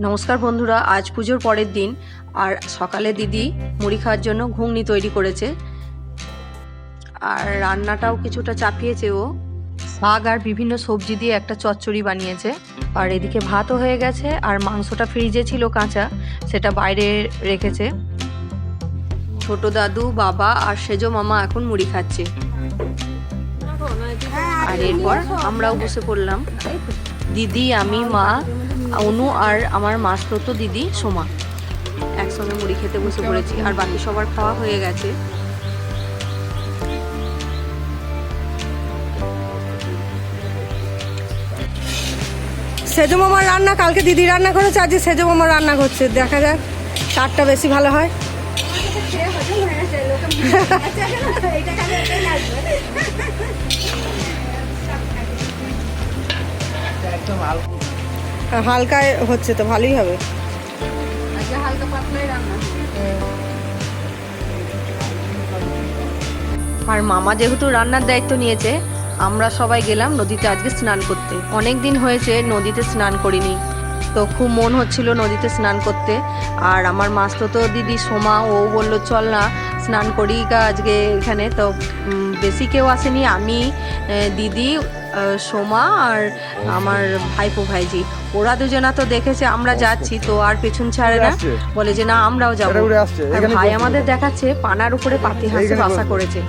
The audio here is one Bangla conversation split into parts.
নমস্কার বন্ধুরা, আজ পুজোর পরের দিন আর সকালে দিদি মুড়ি খাওয়ার জন্য ঘুগনি তৈরি করেছে। আর রান্নাটাও কিছুটা চাপিয়েছে ও। শাক আর বিভিন্ন সবজি দিয়ে একটা চচ্চড়ি বানিয়েছে। আর এদিকে ভাতও হয়ে গেছে আর মাংসটা ফ্রিজে ছিল কাঁচা, সেটা বাইরে রেখেছে। ছোট দাদু, বাবা আর সেজো মামা এখন মুড়ি খাচ্ছে। আর এরপর আমরাও বসে পড়লাম। দিদি, আমি, মা, অনু আর আমার মাসতো দিদি, সোমা। একসঙ্গে মুড়ি খেতে বসে পড়েছি। আর বাকি সবার খাওয়া হয়ে গেছে। সেজো মামার রান্না, কালকে দিদি রান্না করেছে, আজকে সেজো মামা রান্না করছে দেখা যাক কারটা বেশি ভালো হয়। হালকা হচ্ছে তো, ভালোই হবে। আর মামা যেহেতু রান্নার দায়িত্ব নিয়েছে, আমরা সবাই গেলাম নদীতে আজকে স্নান করতে। অনেক দিন হয়েছে নদীতে স্নান করিনি। তো খুব মন হচ্ছিল নদীতে স্নান করতে। আর আমার মাস্ত তো দিদি সোমা, ও বলল, চল না, স্নান করি আজকে এখানে। তো বেশি কেউ আসেনি। আমি দিদি সোমা আর আমার ভাইপো ভাইজি। ওরা দুজনা তো দেখেছে আমরা যাচ্ছি তো আর পেছন ছাড়ে না। বলে যে না আমরাও যাব। ভাই আমাদের দেখাচ্ছে পানার উপরে পাতি হাঁস বাসা করেছে।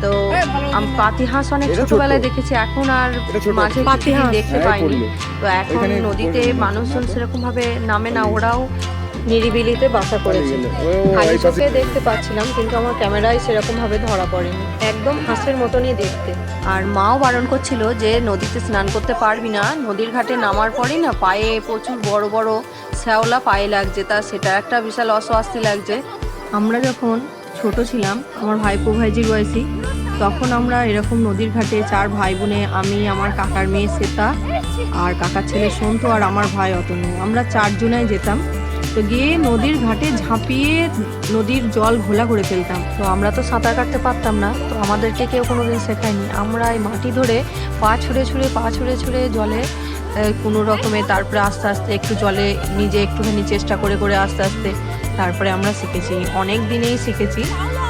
তো আম- পাতি হাঁস অনেক ছোটবেলায় দেখেছি এখন আর। মাঝে পাতি দেখতে হ্যাঁ, পাইনি। তো এখন নদীতে মানুষজন সেরকম ভাবে নামে না ওরাও নিরিবিলিতে বাসা করেছে। গেলে। খালি চোখে দেখতে পাচ্ছিলাম কিন্তু আমার ক্যামেরায় সেরকম ভাবে ধরা পড়েনি। একদম হাঁসের মতনই দেখতে। আর মাও বারণ করছিল যে নদীতে স্নান করতে পারবি না নদীর ঘাটে নামার পরই না পায়ে প্রচুর বড় বড় শ্যাওলা পায়ে লাগছে তা সেটা একটা বিশাল অস্বস্তি লাগছে। আমরা যখন ছোট ছিলাম আমার ভাইপো ভাইজির বয়সী তখন আমরা এরকম নদীর ঘাটে চার ভাই বোনে আমি আমার কাকার মেয়ে শ্বেতা আর কাকার ছেলে সন্তু আর আমার ভাই অতনু। আমরা চারজনাই যেতাম। তো গিয়ে নদীর ঘাটে ঝাঁপিয়ে নদীর জল ঘোলা করে ফেলতাম। তো আমরা তো সাঁতার কাটতে পারতাম না, তো আমাদেরকে কেউ কোনো দিন শেখায়নি। আমরা এই মাটি ধরে পা ছুঁড়ে ছুঁড়ে, পা ছুঁড়ে ছুঁড়ে জলে কোনো রকমে তারপরে আস্তে আস্তে একটু জলে নিজে একটুখানি চেষ্টা করে করে আস্তে আস্তে তারপরে আমরা শিখেছি। অনেক দিনেই শিখেছি।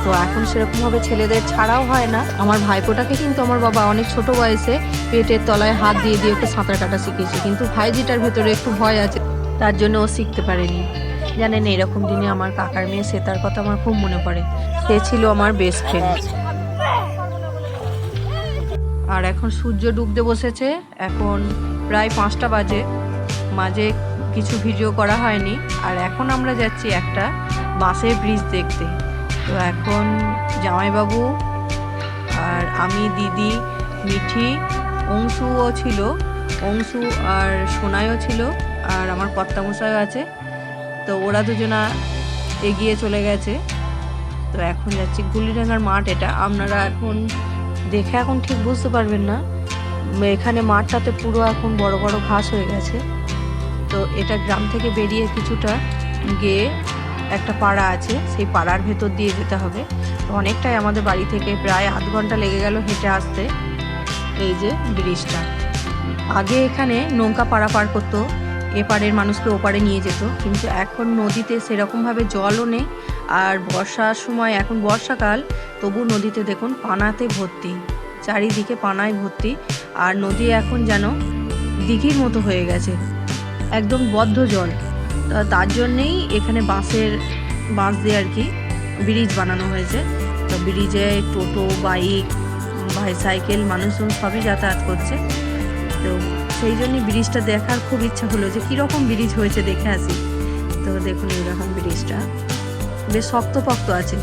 তো এখন সেরকমভাবে ছেলেদের ছাড়াও হয় না। আমার ভাইপোটাকে কিন্তু আমার বাবা অনেক ছোট বয়সে পেটের তলায় হাত দিয়ে দিয়ে একটু সাঁতার কাটা শিখেছে কিন্তু ভাইজিটার ভেতরে একটু ভয় আছে। তার জন্য ও শিখতে পারেনি। জানেন, এরকম দিনে আমার কাকার মেয়ে সেতার কথা আমার খুব মনে পড়ে। সে ছিল আমার বেস্ট ফ্রেন্ড আর এখন সূর্য ডুবতে বসেছে। এখন প্রায় পাঁচটা বাজে। মাঝে কিছু ভিডিও করা হয়নি। আর এখন আমরা যাচ্ছি একটা বাসের ব্রিজ দেখতে। তো এখন জামাইবাবু আর আমি, দিদি, মিঠি, অংশুও ছিল। অংশু আর সোনাইও ছিল আর আমার কর্তামশাইও আছে। তো ওরা দুজনা এগিয়ে চলে গেছে। তো এখন যাচ্ছি গুলিডাঙ্গার মাঠ এটা। আপনারা এখন দেখে এখন ঠিক বুঝতে পারবেন না। এখানে মাঠটাতে পুরো এখন বড় বড় ঘাস হয়ে গেছে। তো এটা গ্রাম থেকে বেরিয়ে কিছুটা গিয়ে একটা পাড়া আছে। সেই পাড়ার ভেতর দিয়ে যেতে হবে। তো অনেকটাই আমাদের বাড়ি থেকে প্রায় আধ ঘণ্টা লেগে গেল হেঁটে আসতে। এই যে ব্রিজটা। আগে এখানে নৌকা পারাপার করতো, এপারের মানুষকে ওপারে নিয়ে যেত, কিন্তু এখন নদীতে সেরকমভাবে জলও নেই, আর বর্ষার সময়, এখন বর্ষাকাল তবু নদীতে দেখুন পানাতে ভর্তি, চারিদিকে পানায় ভর্তি, আর নদী এখন যেন দিঘির মতো হয়ে গেছে, একদম বদ্ধ জল। তার জন্যেই এখানে বাঁশের, বাঁশ দিয়ে আর কি ব্রিজ বানানো হয়েছে। তো ব্রিজে টোটো, বাইক সাইকেল, মানুষজন সবই যাতায়াত করছে। সেই জন্যই ব্রিজটা দেখার খুব ইচ্ছা হলো যে কীরকম ব্রিজ হয়েছে দেখে আসি। তো দেখুন এইরকম ব্রিজটা। বেশ শক্তপক্ত আছে।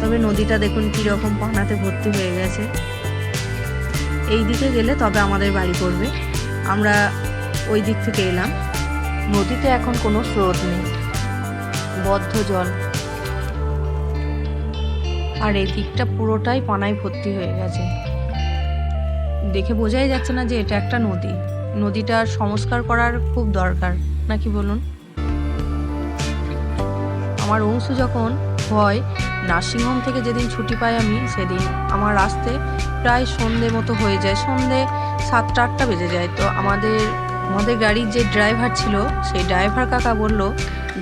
তবে নদীটা দেখুন কীরকম পানাতে ভর্তি হয়ে গেছে। এই দিকে গেলে তবে আমাদের বাড়ি পড়বে। আমরা ওই দিক থেকে এলাম। নদীতে এখন কোনো স্রোত নেই। বদ্ধ জল। আর এই দিকটা পুরোটাই পানায় ভর্তি হয়ে গেছে। দেখে বোঝাই যাচ্ছে না যে এটা একটা নদী। নদীটার সংস্কার করার খুব দরকার নাকি বলুন? আমার অংশু যখন হয়, নার্সিংহোম থেকে যেদিন ছুটি পাই আমি, সেদিন আমার আসতে প্রায় সন্ধে মতো হয়ে যায়। সন্ধে সাতটা, আটটা বেজে যায়। তো আমাদের আমাদের গাড়ির যে ড্রাইভার ছিল, সেই ড্রাইভার কাকা বলল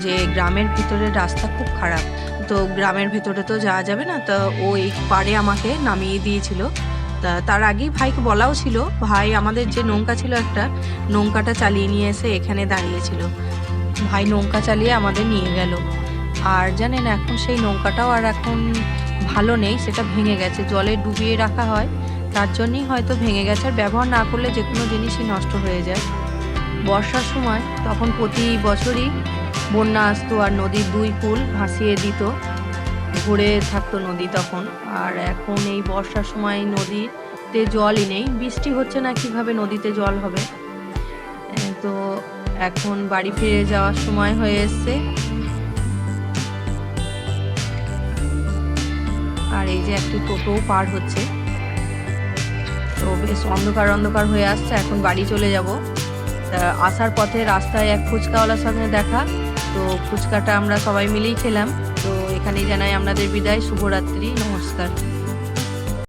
যে গ্রামের ভিতরে রাস্তা খুব খারাপ। তো গ্রামের ভিতরে তো যাওয়া যাবে না, তো ও এই পাড়ে আমাকে নামিয়ে দিয়েছিল। তার আগেই ভাইকে বলাও ছিল, ভাই, আমাদের যে নৌকা ছিল একটা, নৌকাটা চালিয়ে নিয়ে এসে এখানে দাঁড়িয়েছিল। ভাই নৌকা চালিয়ে আমাদের নিয়ে গেল। আর জানেন, এখন সেই নৌকাটাও আর এখন ভালো নেই, সেটা ভেঙে গেছে। জলে ডুবিয়ে রাখা হয়, তার জন্যই হয়তো ভেঙে গেছে। আর ব্যবহার না করলে যে কোনো জিনিসই নষ্ট হয়ে যায়। বর্ষার সময় তখন প্রতি বছরই বন্যা আসতো আর নদীর দুই পুল ভাসিয়ে দিত। ভরে থাকতো নদী তখন। আর এখন এই বর্ষার সময় নদীতে জলই নেই। বৃষ্টি হচ্ছে না কীভাবে নদীতে জল হবে? তো এখন বাড়ি ফিরে যাওয়ার সময় হয়ে এসছে। আর এই যে একটি টোটো পার হচ্ছে। তো বেশ অন্ধকার অন্ধকার হয়ে আসছে। এখন বাড়ি চলে যাব। আসার পথে রাস্তায় এক ফুচকাওয়ালার সঙ্গে দেখা। তো ফুচকাটা আমরা সবাই মিলেই খেলাম। এখানেই জানাই আপনাদের বিদায় শুভরাত্রি নমস্কার।